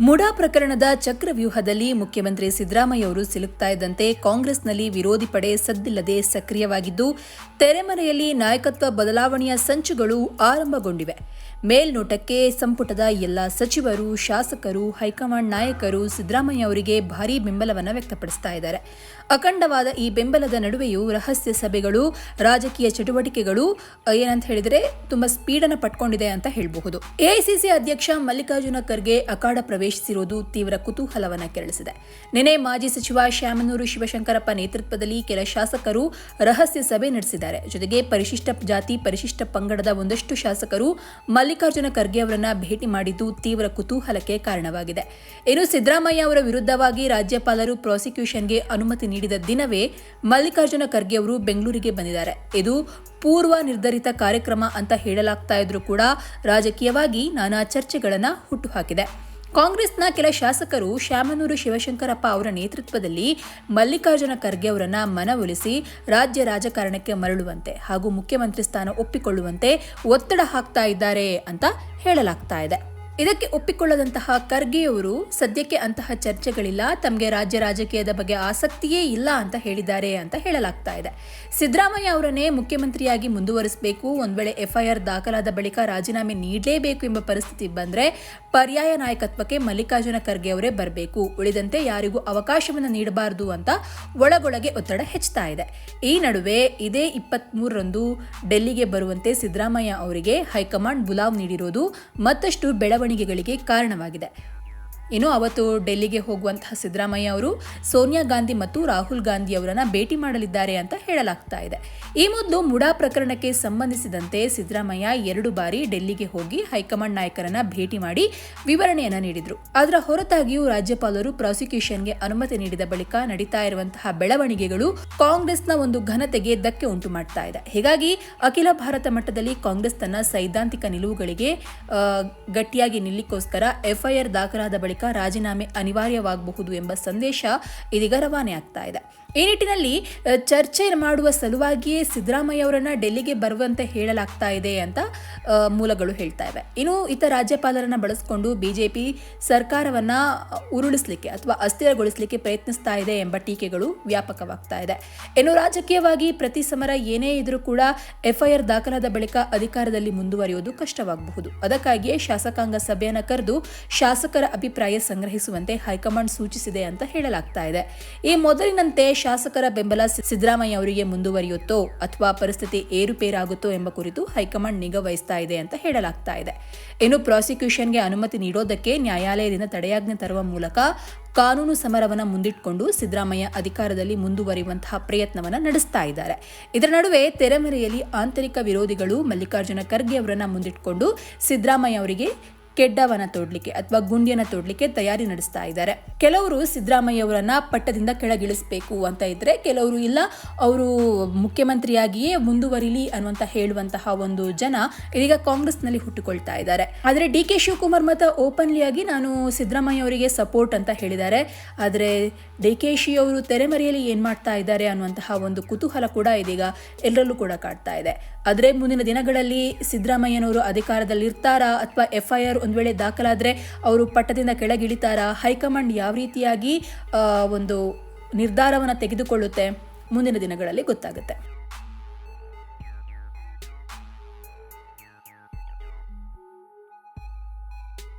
ಮುಡಾ ಪ್ರಕರಣದ ಚಕ್ರವ್ಯೂಹದಲ್ಲಿ ಮುಖ್ಯಮಂತ್ರಿ ಸಿದ್ದರಾಮಯ್ಯ ಅವರು ಸಿಲುಕ್ತಾ ಇದ್ದಂತೆ ಕಾಂಗ್ರೆಸ್ನಲ್ಲಿ ವಿರೋಧಿ ಪಡೆ ಸದ್ದಿಲ್ಲದೆ ಸಕ್ರಿಯವಾಗಿದ್ದು, ತೆರೆಮರೆಯಲ್ಲಿ ನಾಯಕತ್ವ ಬದಲಾವಣೆಯ ಸಂಚುಗಳು ಆರಂಭಗೊಂಡಿವೆ. ಮೇಲ್ನೋಟಕ್ಕೆ ಸಂಪುಟದ ಎಲ್ಲ ಸಚಿವರು, ಶಾಸಕರು, ಹೈಕಮಾಂಡ್ ನಾಯಕರು ಸಿದ್ದರಾಮಯ್ಯ ಅವರಿಗೆ ಭಾರೀ ಬೆಂಬಲವನ್ನು ವ್ಯಕ್ತಪಡಿಸ್ತಾ ಇದ್ದಾರೆ. ಅಖಂಡವಾದ ಈ ಬೆಂಬಲದ ನಡುವೆಯೂ ರಹಸ್ಯ ಸಭೆಗಳು, ರಾಜಕೀಯ ಚಟುವಟಿಕೆಗಳು, ಏನಂತ ಹೇಳಿದರೆ ತುಂಬಾ ಸ್ಪೀಡನ್ನು ಪಟ್ಕೊಂಡಿದೆ ಅಂತ ಹೇಳಬಹುದು. ಎಐಸಿಸಿ ಅಧ್ಯಕ್ಷ ಮಲ್ಲಿಕಾರ್ಜುನ ಖರ್ಗೆ ಅಖಾಡ ಪ್ರವೇಶಿಸಿರುವುದು ತೀವ್ರ ಕುತೂಹಲವನ್ನು ಕೆರಳಿಸಿದೆ. ನಿನ್ನೆ ಮಾಜಿ ಸಚಿವ ಶ್ಯಾಮನೂರು ಶಿವಶಂಕರಪ್ಪ ನೇತೃತ್ವದಲ್ಲಿ ಕೆಲ ಶಾಸಕರು ರಹಸ್ಯ ಸಭೆ ನಡೆಸಿದ್ದಾರೆ. ಜೊತೆಗೆ ಪರಿಶಿಷ್ಟ ಜಾತಿ ಪರಿಶಿಷ್ಟ ಪಂಗಡದ ಒಂದಷ್ಟು ಶಾಸಕರು ಮಲ್ಲಿಕಾರ್ಜುನ ಖರ್ಗೆ ಅವರನ್ನ ಭೇಟಿ ಮಾಡಿದ್ದು ತೀವ್ರ ಕುತೂಹಲಕ್ಕೆ ಕಾರಣವಾಗಿದೆ. ಇನ್ನು ಸಿದ್ದರಾಮಯ್ಯ ಅವರ ವಿರುದ್ಧವಾಗಿ ರಾಜ್ಯಪಾಲರು ಪ್ರಾಸಿಕ್ಯೂಷನ್ಗೆ ಅನುಮತಿ ನೀಡಿದ ದಿನವೇ ಮಲ್ಲಿಕಾರ್ಜುನ ಖರ್ಗೆ ಅವರು ಬೆಂಗಳೂರಿಗೆ ಬಂದಿದ್ದಾರೆ. ಇದು ಪೂರ್ವ ನಿರ್ಧರಿತ ಕಾರ್ಯಕ್ರಮ ಅಂತ ಹೇಳಲಾಗ್ತಾ ಇದ್ರೂ ಕೂಡ ರಾಜಕೀಯವಾಗಿ ನಾನಾ ಚರ್ಚೆಗಳನ್ನ ಹುಟ್ಟುಹಾಕಿದೆ ಕಾಂಗ್ರೆಸ್ನ ಕೆಲ ಶಾಸಕರು ಶ್ಯಾಮನೂರು ಶಿವಶಂಕರಪ್ಪ ಅವರ ನೇತೃತ್ವದಲ್ಲಿ ಮಲ್ಲಿಕಾರ್ಜುನ ಖರ್ಗೆ ಅವರನ್ನ ಮನವೊಲಿಸಿ ರಾಜ್ಯ ರಾಜಕಾರಣಕ್ಕೆ ಮರಳುವಂತೆ ಹಾಗೂ ಮುಖ್ಯಮಂತ್ರಿ ಸ್ಥಾನ ಒಪ್ಪಿಕೊಳ್ಳುವಂತೆ ಒತ್ತಡ ಹಾಕ್ತಾ ಇದ್ದಾರೆ ಅಂತ ಹೇಳಲಾಗ್ತಾ ಇದೆ. ಇದಕ್ಕೆ ಒಪ್ಪಿಕೊಳ್ಳದಂತಹ ಖರ್ಗೆಯವರು ಸದ್ಯಕ್ಕೆ ಅಂತಹ ಚರ್ಚೆಗಳಿಲ್ಲ, ತಮಗೆ ರಾಜ್ಯ ರಾಜಕೀಯದ ಬಗ್ಗೆ ಆಸಕ್ತಿಯೇ ಇಲ್ಲ ಅಂತ ಹೇಳಿದ್ದಾರೆ ಅಂತ ಹೇಳಲಾಗ್ತಾ ಇದೆ. ಸಿದ್ದರಾಮಯ್ಯ ಅವರನ್ನೇ ಮುಖ್ಯಮಂತ್ರಿಯಾಗಿ ಮುಂದುವರಿಸಬೇಕು, ಒಂದು ವೇಳೆ ಎಫ್ಐಆರ್ ದಾಖಲಾದ ಬಳಿಕ ರಾಜೀನಾಮೆ ನೀಡಲೇಬೇಕು ಎಂಬ ಪರಿಸ್ಥಿತಿ ಬಂದ್ರೆ ಪರ್ಯಾಯ ನಾಯಕತ್ವಕ್ಕೆ ಮಲ್ಲಿಕಾರ್ಜುನ ಖರ್ಗೆ ಅವರೇ ಬರಬೇಕು. ಉಳಿದಂತೆ ಯಾರಿಗೂ ಅವಕಾಶವನ್ನು ನೀಡಬಾರದು ಅಂತ ಒಳಗೊಳಗೆ ಒತ್ತಡ ಹೆಚ್ಚುತ್ತಾ ಇದೆ. ಈ ನಡುವೆ ಇದೇ ಇಪ್ಪತ್ತ್ ಮೂರರಂದು ಡೆಲ್ಲಿಗೆ ಬರುವಂತೆ ಸಿದ್ದರಾಮಯ್ಯ ಅವರಿಗೆ ಹೈಕಮಾಂಡ್ ಬುಲಾವ್ ನೀಡಿರೋದು ಮತ್ತಷ್ಟು ಬೆಳವಣಿಗೆಗಳಿಗೆ ಕಾರಣವಾಗಿದೆ. ಇನ್ನು ಅವತ್ತು ಡೆಲ್ಲಿಗೆ ಹೋಗುವಂತಹ ಸಿದ್ದರಾಮಯ್ಯ ಅವರು, ಸೋನಿಯಾ ಗಾಂಧಿ ಮತ್ತು ರಾಹುಲ್ ಗಾಂಧಿ ಅವರನ್ನ ಭೇಟಿ ಮಾಡಲಿದ್ದಾರೆ ಅಂತ ಹೇಳಲಾಗ್ತಾ ಇದೆ. ಈ ಮೊದಲು ಮುಡಾ ಪ್ರಕರಣಕ್ಕೆ ಸಂಬಂಧಿಸಿದಂತೆ ಸಿದ್ದರಾಮಯ್ಯ ಎರಡು ಬಾರಿ ಡೆಲ್ಲಿಗೆ ಹೋಗಿ ಹೈಕಮಾಂಡ್ ನಾಯಕರನ್ನ ಭೇಟಿ ಮಾಡಿ ವಿವರಣೆಯನ್ನ ನೀಡಿದ್ರು. ಅದರ ಹೊರತಾಗಿಯೂ ರಾಜ್ಯಪಾಲರು ಪ್ರಾಸಿಕ್ಯೂಷನ್ಗೆ ಅನುಮತಿ ನೀಡಿದ ಬಳಿಕ ನಡೀತಾ ಇರುವಂತಹ ಬೆಳವಣಿಗೆಗಳು ಕಾಂಗ್ರೆಸ್ನ ಒಂದು ಘನತೆಗೆ ಧಕ್ಕೆ ಉಂಟು ಮಾಡ್ತಾ ಇದೆ. ಹೀಗಾಗಿ ಅಖಿಲ ಭಾರತ ಮಟ್ಟದಲ್ಲಿ ಕಾಂಗ್ರೆಸ್ ತನ್ನ ಸೈದ್ಧಾಂತಿಕ ನಿಲುವುಗಳಿಗೆ ಗಟ್ಟಿಯಾಗಿ ನಿಲ್ಲಿಕ್ಕೋಸ್ಕರ ಎಫ್ಐಆರ್ ದಾಖಲಾದ ಬಳಿಕ ರಾಜೀನಾಮೆ ಅನಿವಾರ್ಯವಾಗಬಹುದು ಎಂಬ ಸಂದೇಶ ಇದೀಗ ರವಾನೆ ಆಗ್ತಾ ಇದೆ. ಈ ನಿಟ್ಟಿನಲ್ಲಿ ಚರ್ಚೆ ಮಾಡುವ ಸಲುವಾಗಿಯೇ ಸಿದ್ದರಾಮಯ್ಯ ಅವರನ್ನ ಡೆಲ್ಲಿಗೆ ಬರುವಂತೆ ಹೇಳಲಾಗ್ತಾ ಇದೆ ಅಂತ ಮೂಲಗಳು ಹೇಳ್ತಾ ಇವೆ. ಇನ್ನು ಇತ ರಾಜ್ಯಪಾಲರನ್ನ ಬಳಸಿಕೊಂಡು ಬಿಜೆಪಿ ಸರ್ಕಾರವನ್ನ ಉರುಳಿಸಲಿಕ್ಕೆ ಅಥವಾ ಅಸ್ಥಿರಗೊಳಿಸಲಿಕ್ಕೆ ಪ್ರಯತ್ನಿಸ್ತಾ ಇದೆ ಎಂಬ ಟೀಕೆಗಳು ವ್ಯಾಪಕವಾಗ್ತಾ ಇದೆ. ಇನ್ನು ರಾಜಕೀಯವಾಗಿ ಪ್ರತಿ ಸಮರ ಏನೇ ಇದ್ರೂ ಕೂಡ ಎಫ್ಐಆರ್ ದಾಖಲಾದ ಬಳಿಕ ಅಧಿಕಾರದಲ್ಲಿ ಮುಂದುವರಿಯುವುದು ಕಷ್ಟವಾಗಬಹುದು. ಅದಕ್ಕಾಗಿಯೇ ಶಾಸಕಾಂಗ ಸಭೆಯನ್ನು ಕರೆದು ಶಾಸಕರ ಅಭಿಪ್ರಾಯ ಸಂಗ್ರಹಿಸುವಂತೆ ಹೈಕಮಾಂಡ್ ಸೂಚಿಸಿದೆ ಅಂತ ಹೇಳಲಾಗ್ತಾ ಇದೆ. ಈ ಮೊದಲಿನಂತೆ ಶಾಸಕರ ಬೆಂಬಲ ಸಿದ್ದರಾಮಯ್ಯ ಅವರಿಗೆ ಮುಂದುವರಿಯುತ್ತೋ ಅಥವಾ ಪರಿಸ್ಥಿತಿ ಏರುಪೇರಾಗುತ್ತೋ ಎಂಬ ಕುರಿತು ಹೈಕಮಾಂಡ್ ನಿಗಾ ವಹಿಸ್ತಾ ಇದೆ ಅಂತ ಹೇಳಲಾಗ್ತಾ ಇದೆ. ಇನ್ನು ಪ್ರಾಸಿಕ್ಯೂಷನ್ಗೆ ಅನುಮತಿ ನೀಡೋದಕ್ಕೆ ನ್ಯಾಯಾಲಯದಿಂದ ತಡೆಯಾಜ್ಞೆ ತರುವ ಮೂಲಕ ಕಾನೂನು ಸಮರವನ್ನು ಮುಂದಿಟ್ಟುಕೊಂಡು ಸಿದ್ದರಾಮಯ್ಯ ಅಧಿಕಾರದಲ್ಲಿ ಮುಂದುವರಿಯುವಂತಹ ಪ್ರಯತ್ನವನ್ನ ನಡೆಸ್ತಾ ಇದ್ದಾರೆ. ಇದರ ನಡುವೆ ತೆರೆಮರೆಯಲ್ಲಿ ಆಂತರಿಕ ವಿರೋಧಿಗಳು ಮಲ್ಲಿಕಾರ್ಜುನ ಖರ್ಗೆ ಅವರನ್ನು ಮುಂದಿಟ್ಟುಕೊಂಡು ಸಿದ್ದರಾಮಯ್ಯ ಅವರಿಗೆ ಕೆಡ್ಡವನ್ನ ತೊಡ್ಲಿಕ್ಕೆ ಅಥವಾ ಗುಂಡಿಯನ್ನ ತೊಡ್ಲಿಕ್ಕೆ ತಯಾರಿ ನಡೆಸ್ತಾ ಇದ್ದಾರೆ. ಕೆಲವರು ಸಿದ್ದರಾಮಯ್ಯ ಅವರನ್ನ ಪಟ್ಟದಿಂದ ಕೆಳಗಿಳಿಸಬೇಕು ಅಂತ ಇದ್ರೆ, ಕೆಲವರು ಇಲ್ಲ, ಅವರು ಮುಖ್ಯಮಂತ್ರಿಯಾಗಿಯೇ ಮುಂದುವರಿಲಿ ಅನ್ನುವಂತ ಹೇಳುವಂತಹ ಒಂದು ಜನ ಇದೀಗ ಕಾಂಗ್ರೆಸ್ನಲ್ಲಿ ಹುಟ್ಟುಕೊಳ್ತಾ ಇದ್ದಾರೆ. ಆದರೆ ಡಿ ಕೆ ಶಿವಕುಮಾರ್ ಮತ ಓಪನ್ಲಿ ಆಗಿ ನಾನು ಸಿದ್ದರಾಮಯ್ಯ ಅವರಿಗೆ ಸಪೋರ್ಟ್ ಅಂತ ಹೇಳಿದ್ದಾರೆ. ಆದರೆ ಡಿ ಕೆ ಶಿ ಅವರು ತೆರೆಮರೆಯಲ್ಲಿ ಏನ್ ಮಾಡ್ತಾ ಇದ್ದಾರೆ ಅನ್ನುವಂತಹ ಒಂದು ಕುತೂಹಲ ಕೂಡ ಇದೀಗ ಎಲ್ಲರಲ್ಲೂ ಕೂಡ ಕಾಡ್ತಾ ಇದೆ. ಆದರೆ ಮುಂದಿನ ದಿನಗಳಲ್ಲಿ ಸಿದ್ದರಾಮಯ್ಯನವರು ಅಧಿಕಾರದಲ್ಲಿ ಇರ್ತಾರಾ ಅಥವಾ ಎಫ್ಐಆರ್ ಒಂದ್ ವೇಳೆ ದಾಖಲಾದರೆ ಅವರು ಪಟ್ಟದಿಂದ ಕೆಳಗಿಳಿತಾರಾ? ಹೈಕಮಾಂಡ್ ಯಾವ ರೀತಿಯಾಗಿ ಒಂದು ನಿರ್ಧಾರವನ್ನು ತೆಗೆದುಕೊಳ್ಳುತ್ತೆ? ಮುಂದಿನ ದಿನಗಳಲ್ಲಿ ಗೊತ್ತಾಗುತ್ತೆ.